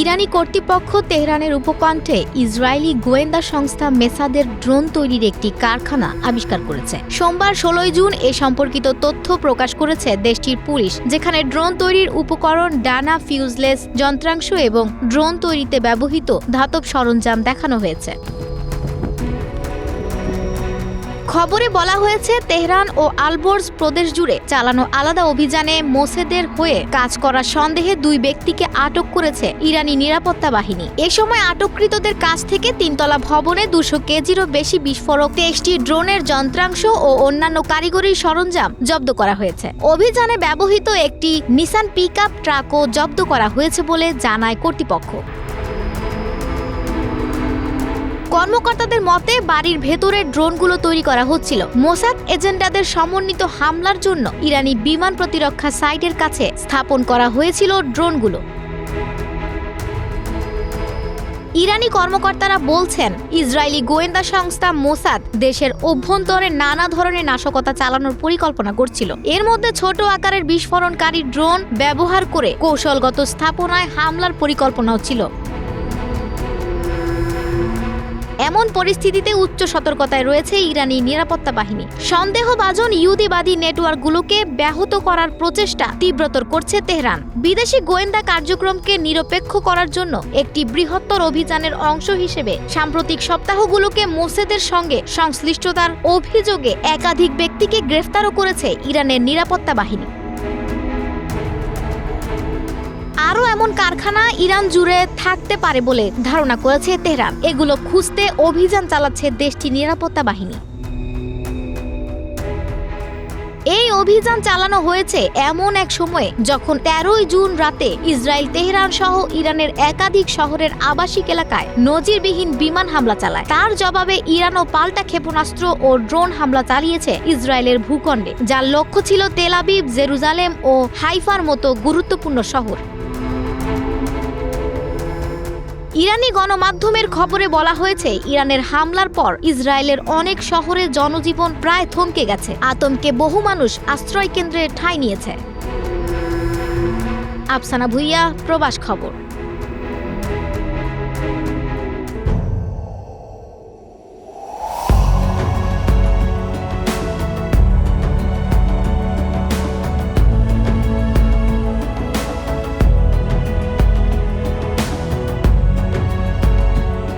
ইরানি কর্তৃপক্ষ তেহরানের উপকণ্ঠে ইসরায়েলি গোয়েন্দা সংস্থা মেসাদের ড্রোন তৈরির একটি কারখানা আবিষ্কার করেছে। সোমবার ষোলোই জুন এ সম্পর্কিত তথ্য প্রকাশ করেছে দেশটির পুলিশ, যেখানে ড্রোন তৈরির উপকরণ ডানা, ফিউজলেস, যন্ত্রাংশ এবং ড্রোন তৈরিতে ব্যবহৃত ধাতব সরঞ্জাম দেখানো হয়েছে। খবরে বলা হয়েছে, তেহরান ও আলবোর্স প্রদেশ জুড়ে চালানো আলাদা অভিযানে মোসেদের হয়ে কাজ করার সন্দেহে দুই ব্যক্তিকে আটক করেছে ইরানি নিরাপত্তা বাহিনী। এ সময় আটককৃতদের কাছ থেকে তিনতলা ভবনে দুশো কেজিরও বেশি বিস্ফোরক তেইশটি ড্রোনের যন্ত্রাংশ ও অন্যান্য কারিগরি সরঞ্জাম জব্দ করা হয়েছে। অভিযানে ব্যবহৃত একটি নিসান পিক ট্রাকও জব্দ করা হয়েছে বলে জানায় কর্তৃপক্ষ। কর্মকর্তাদের মতে, বাড়ির ভেতরে ড্রোনগুলো তৈরি করা হচ্ছিল। মোসাদ এজেন্ডাদের সমন্বিত হামলার জন্য ইরানি বিমান প্রতিরক্ষা সাইটের কাছে স্থাপন করা হয়েছিল ড্রোনগুলো। ইরানি কর্মকর্তারা বলছেন, ইসরায়েলি গোয়েন্দা সংস্থা মোসাদ দেশের অভ্যন্তরে নানা ধরনের নাশকতা চালানোর পরিকল্পনা করছিল। এর মধ্যে ছোট আকারের বিস্ফোরণকারী ড্রোন ব্যবহার করে কৌশলগত স্থাপনায় হামলার পরিকল্পনাও ছিল। এমন পরিস্থিতিতে উচ্চ সতর্কতায় রয়েছে ইরানি নিরাপত্তা বাহিনী। সন্দেহভাজন ইহুদিবাদী নেটওয়ার্কগুলোকে ব্যাহত করার প্রচেষ্টা তীব্রতর করছে তেহরান। বিদেশি গোয়েন্দা কার্যক্রমকে নিরপেক্ষ করার জন্য একটি বৃহত্তর অভিযানের অংশ হিসেবে সাম্প্রতিক সপ্তাহগুলোকে মোসেদের সঙ্গে সংশ্লিষ্টতার অভিযোগে একাধিক ব্যক্তিকে গ্রেফতারও করেছে ইরানের নিরাপত্তা বাহিনী। আরও এমন কারখানা ইরান জুড়ে থাকতে পারে বলে ধারণা করেছে তেহরান। এগুলো খুঁজতে অভিযান চালাচ্ছে দেশটির নিরাপত্তা বাহিনী। এই অভিযান চালানো হয়েছে এমন এক সময়ে যখন তেরোই জুন রাতে ইসরায়েল তেহরান সহ ইরানের একাধিক শহরের আবাসিক এলাকায় নজিরবিহীন বিমান হামলা চালায়। তার জবাবে ইরানও পাল্টা ক্ষেপণাস্ত্র ও ড্রোন হামলা চালিয়েছে ইসরায়েলের ভূখণ্ডে, যার লক্ষ্য ছিল তেলাবিব জেরুজালেম ও হাইফার মতো গুরুত্বপূর্ণ শহর। ইরানি গণমাধ্যমের খবরে বলা হয়েছে, ইরানের হামলার পর ইসরায়েলের অনেক শহরে জনজীবন প্রায় থমকে গেছে। আতঙ্কে বহু মানুষ আশ্রয় কেন্দ্রে ঠাঁই নিয়েছে। আফসানা ভুইয়া, প্রবাস খবর।